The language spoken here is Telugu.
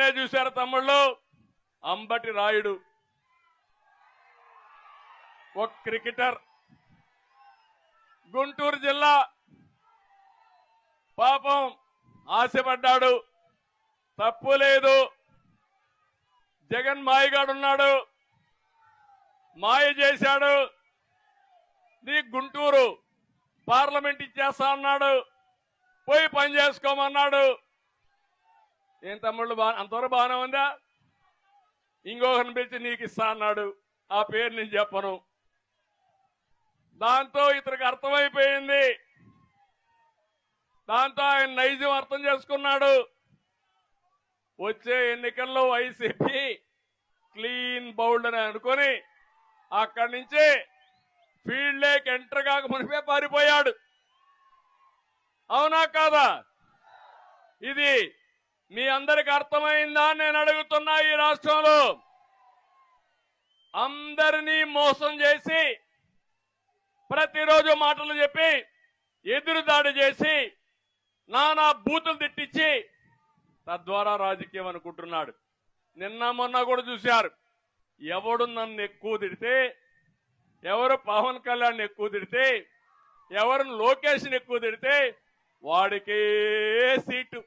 మొన్నే చూశారు తమ్ముళ్ళు? అంబటి రాయుడు. ఒక క్రికెటర్. గుంటూరు జిల్లా. పాపం ఆశపడ్డాడు. తప్పు లేదు. జగన్ మాయగాడున్నాడు. మాయ చేశాడు. నీ గుంటూరు పార్లమెంట్ ఇచ్చేస్తా అన్నాడు. పోయి పని చేసుకోమన్నాడు. ఏం తమ్ముళ్ళు బా అంతవరకు బాగానే ఉందా? ఇంకొకరిని పిలిచి నీకు ఇస్తా అన్నాడు. ఆ పేరు నేను చెప్పను. దాంతో ఇతనికి అర్థమైపోయింది. దాంతో ఆయన నైజం అర్థం చేసుకున్నాడు. వచ్చే ఎన్నికల్లో వైసీపీ క్లీన్ బౌల్డ్ అని అనుకొని అక్కడి నుంచి ఫీల్డ్ లేక్ ఎంటర్ కాక మునిపే పారిపోయాడు. అవునా కాదా? ఇది మీ అందరికి అర్థమైందా నేను అడుగుతున్నా ఈ రాష్ట్రంలో? అందరినీ మోసం చేసి ప్రతిరోజు మాటలు చెప్పి ఎదురుదాడి చేసి నానా బూతులు తిట్టించి తద్వారా రాజకీయం అనుకుంటున్నాడు. నిన్న మొన్న కూడా చూశారు. ఎవడు నన్ను ఎక్కువ తిడితే ఎవరు పవన్ కళ్యాణ్ ఎక్కువ తిడితే ఎవరు లోకేష్ని ఎక్కువ తిడితే వాడికే సీటు.